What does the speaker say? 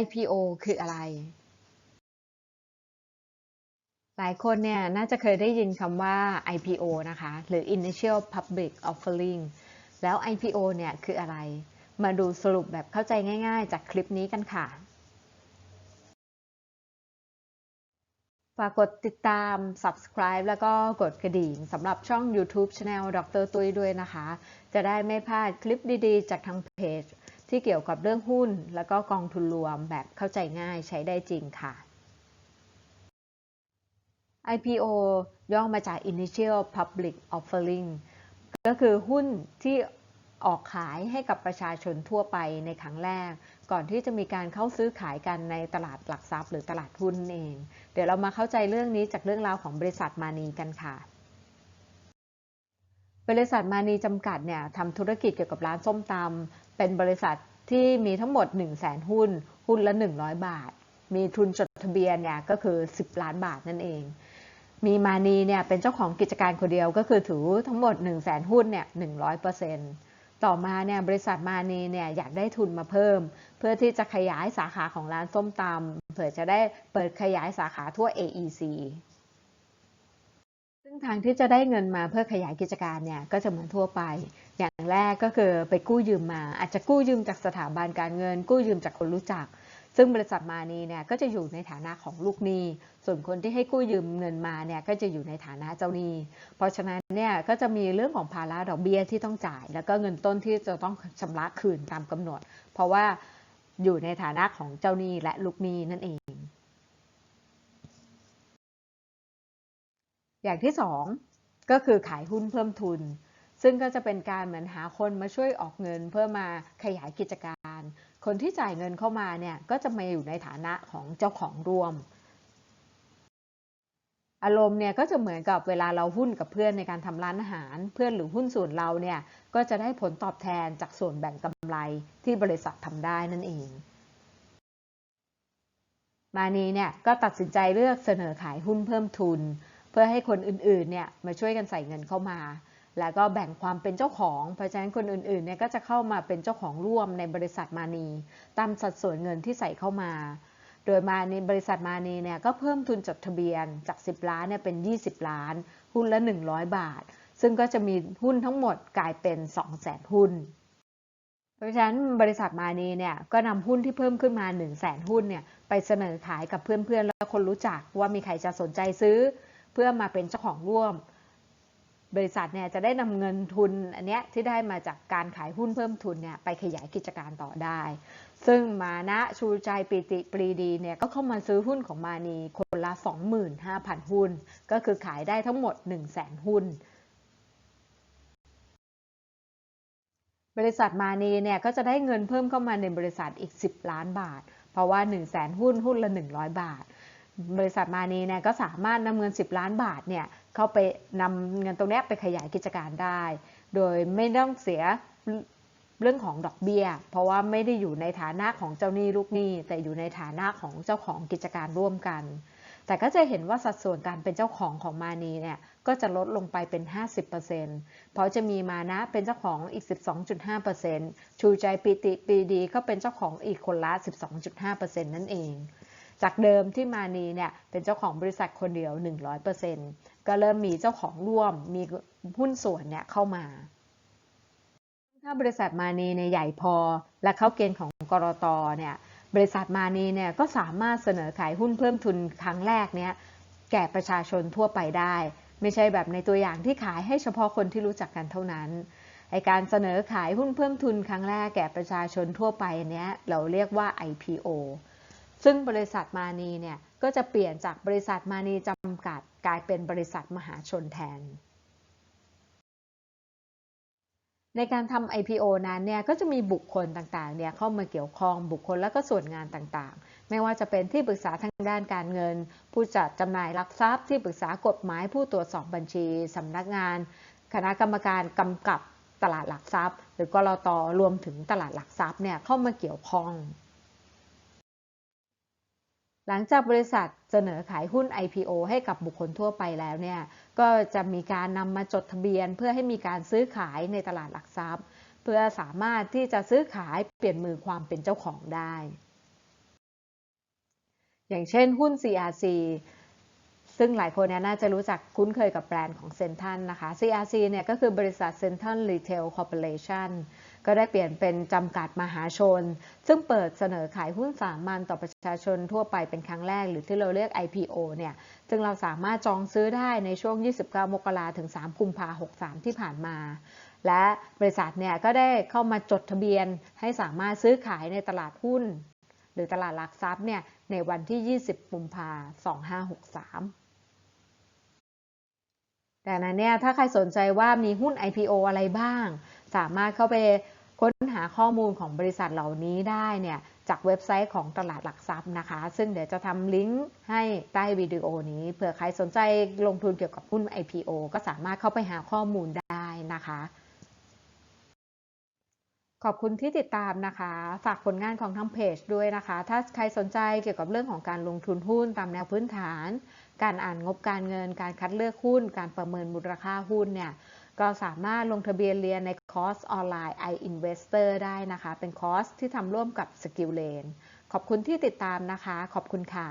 IPO คืออะไร หลายคนเนี่ยน่าจะเคยได้ยินคำว่า IPO นะคะ หรือ Initial Public Offering แล้ว IPO เนี่ยคืออะไร มาดูสรุปแบบเข้าใจง่าย ๆ จากคลิปนี้กันค่ะ ฝากกดติดตาม subscribe แล้วก็กดกระดิ่งสำหรับช่อง YouTube Channel ดรตุ้ยด้วยนะคะ จะได้ไม่พลาดคลิปดีๆ จากทางเพจ ที่เกี่ยวกับเรื่องหุ้น แล้วก็กองทุนรวมแบบเข้าใจง่ายใช้ได้จริงค่ะ IPO ย่อมาจาก Initial Public Offering ก็คือหุ้นที่ออกขายให้กับประชาชนทั่วไปในครั้งแรก ก่อนที่จะมีการเข้าซื้อขายกันในตลาดหลักทรัพย์หรือตลาดหุ้นเอง เดี๋ยวเรามาเข้าใจเรื่องนี้จากเรื่องราวของบริษัทมานีกันค่ะ บริษัทมานีจำกัดเนี่ยทำธุรกิจเกี่ยวกับร้านส้มตำเป็นบริษัท ที่มีทั้งหมด 1 0 0 0 0แสนหุ้น หุ้นละ 100 บาท มีทุนจดทะเบียนเนี่ยก็คือ 10 ล้านบาทนั่นเอง มีมานีเนี่ยเป็นเจ้าของกิจการคนเดียวก็คือถือทั้งหมด 1 0 0 0 0แสนหุ้นเนี่ย100%ต่อมาเนี่ยบริษัทมานีเนี่ยอยากได้ทุนมาเพิ่ม เพื่อที่จะขยายสาขาของร้านส้มตำเผื่อจะได้เปิดขยายสาขาทั่ว AEC ซึ่งทางที่จะได้เงินมาเพื่อขยายกิจการเนี่ยก็จะเหมือนทั่วไป อย่างแรกก็คือไปกู้ยืมมา อาจจะกู้ยืมจากสถาบันการเงิน กู้ยืมจากคนรู้จัก ซึ่งบริษัทมานีเนี่ยก็จะอยู่ในฐานะของลูกหนี้ ส่วนคนที่ให้กู้ยืมเงินมาเนี่ยก็จะอยู่ในฐานะเจ้าหนี้ เพราะฉะนั้นเนี่ยก็จะมีเรื่องของภาระดอกเบี้ยที่ต้องจ่าย แล้วก็เงินต้นที่จะต้องชำระคืนตามกำหนด เพราะว่าอยู่ในฐานะของเจ้าหนี้และลูกหนี้นั่นเอง อย่างที่สองก็คือขายหุ้นเพิ่มทุน ซึ่งก็จะเป็นการเหมือนหาคนมาช่วยออกเงินเพื่อมาขยายกิจการ คนที่จ่ายเงินเข้ามาเนี่ยก็จะมาอยู่ในฐานะของเจ้าของร่วม อารมณ์เนี่ยก็จะเหมือนกับเวลาเราหุ้นกับเพื่อนในการทำร้านอาหาร เพื่อนหรือหุ้นส่วนเราเนี่ยก็จะได้ผลตอบแทนจากส่วนแบ่งกำไรที่บริษัททำได้นั่นเอง มานีเนี่ยก็ตัดสินใจเลือกเสนอขายหุ้นเพิ่มทุน เพื่อให้คนอื่นๆเนี่ยมาช่วยกันใส่เงินเข้ามา แล้วก็แบ่งความเป็นเจ้าของ เพราะฉะนั้นคนอื่นๆเนี่ยก็จะเข้ามาเป็นเจ้าของร่วมในบริษัทมานี ตามสัดส่วนเงินที่ใส่เข้ามา โดยมาในบริษัทมานีเนี่ยก็เพิ่มทุนจดทะเบียนจาก 10 ล้านเนี่ยเป็น 20 ล้าน หุ้นละ 100 บาท ซึ่งก็จะมีหุ้นทั้งหมดกลายเป็น 200,000 หุ้น เพราะฉะนั้นบริษัทมานีเนี่ยก็นำหุ้นที่เพิ่มขึ้นมา 1 0 0 0 0แหุ้นเนี่ยไปเสนอขายกับเพื่อนๆและคนรู้จักว่ามีใครจะสนใจซื้อ เพื่อมาเป็นเจ้าของร่วม บริษัทเนี่ยจะได้นำเงินทุนอันเนี้ยที่ได้มาจากการขายหุ้นเพิ่มทุนเนี่ยไปขยายกิจการต่อได้ ซึ่งมานะชูใจปิติปรีดีเนี่ยก็เข้ามาซื้อหุ้นของมานีคนละ 25,000 หุ้น ก็คือขายได้ทั้งหมด 1 0 0 0 0แสนหุ้น บริษัทมานีเนี่ยก็จะได้เงินเพิ่มเข้ามาในบริษัทอีก 10 ล้านบาท เพราะว่า 1 0 0 0 0แสนหุ้นหุ้นละ 100 บาท บริษัทมานีเนี่ยก็สามารถนำเงิน 10 ล้านบาทเนี่ย เข้าไปนำเงินตรงนี้ไปขยายกิจการได้ โดยไม่ต้องเสียเรื่องของดอกเบี้ย เพราะว่าไม่ได้อยู่ในฐานะของเจ้าหนี้ลูกหนี้ แต่อยู่ในฐานะของเจ้าของกิจการร่วมกัน แต่ก็จะเห็นว่าสัดส่วนการเป็นเจ้าของของมานีเนี่ยก็จะลดลงไปเป็น 50%เพราะจะมีมานะเป็นเจ้าของอีก 12.5%ชูใจปิติปีดีก็เป็นเจ้าของอีกคนละ 12.5%นั่นเอง จากเดิมที่มานีเนี่ยเป็นเจ้าของบริษัทคนเดียว 100%ก็เริ่มมีเจ้าของร่วมมีหุ้นส่วนเนี่ยเข้ามา ถ้าบริษัทมานีเนี่ยใหญ่พอและเข้าเกณฑ์ของกรตเนี่ยบริษัทมานีเนี่ยก็สามารถเสนอขายหุ้นเพิ่มทุนครั้งแรกเนี่ยแก่ประชาชนทั่วไปได้ ไม่ใช่แบบในตัวอย่างที่ขายให้เฉพาะคนที่รู้จักกันเท่านั้นไอการเสนอขายหุ้นเพิ่มทุนครั้งแรกแก่ประชาชนทั่วไปเนี้ยเราเรียกว่า IPO ซึ่งบริษัทมานีเนี่ยก็จะเปลี่ยนจากบริษัทมานีจำกัด กลายเป็นบริษัทมหาชนแทน ในการทำ IPO นั้นเนี่ยก็จะมีบุคคลต่างๆเนี่ยเข้ามาเกี่ยวข้องบุคคลและก็ส่วนงานต่างๆ ไม่ว่าจะเป็นที่ปรึกษาทางด้านการเงิน ผู้จัดจำหน่ายหลักทรัพย์ที่ปรึกษากฎหมายผู้ตรวจสอบบัญชีสำนักงาน คณะกรรมการกำกับตลาดหลักทรัพย์ หรือกรตรวมถึงตลาดหลักทรัพย์เนี่ยเข้ามาเกี่ยวข้อง หลังจากบริษัทเสนอขายหุ้น IPO ให้กับบุคคลทั่วไปแล้วเนี่ยก็จะมีการนำมาจดทะเบียน เพื่อให้มีการซื้อขายในตลาดหลักทรัพย์ เพื่อสามารถที่จะซื้อขายเปลี่ยนมือความเป็นเจ้าของได้ อย่างเช่นหุ้น CRC ซึ่งหลายคนเนี่ยน่าจะรู้จักคุ้นเคยกับแบรนด์ของเซนทันนะคะ CRC เนี่ยก็คือบริษัท Central Retail Corporation ก็ได้เปลี่ยนเป็นจำกัดมหาชน ซึ่งเปิดเสนอขายหุ้นสามัญต่อประชาชนทั่วไปเป็นครั้งแรก หรือที่เราเรียก IPO เนี่ยซึ่งเราสามารถจองซื้อได้ในช่วง 29 มกราถึง 3 กุมภา63 ที่ผ่านมา และบริษัทเนี่ยก็ได้เข้ามาจดทะเบียนให้สามารถซื้อขายในตลาดหุ้น หรือตลาดหลักทรัพย์เนี่ยในวันที่ 20 กุมภา2563 ดังนั้นเนี่ยถ้าใครสนใจว่ามีหุ้น IPO อะไรบ้าง สามารถเข้าไปค้นหาข้อมูลของบริษัทเหล่านี้ได้เนี่ยจากเว็บไซต์ของตลาดหลักทรัพย์นะคะ ซึ่งเดี๋ยวจะทำลิงก์ให้ใต้วิดีโอนี้เผื่อใครสนใจลงทุนเกี่ยวกับหุ้น IPO ก็สามารถเข้าไปหาข้อมูลได้นะคะ ขอบคุณที่ติดตามนะคะ ฝากผลงานของทางเพจด้วยนะคะ ถ้าใครสนใจเกี่ยวกับเรื่องของการลงทุนหุ้นตามแนวพื้นฐาน การอ่านงบการเงิน การคัดเลือกหุ้น การประเมินมูลค่าหุ้นเนี่ยก็สามารถลงทะเบียนเรียนในคอร์สออนไลน์ iInvestor ได้นะคะ เป็นคอร์สที่ทำร่วมกับ Skill Lane ขอบคุณที่ติดตามนะคะ ขอบคุณค่ะ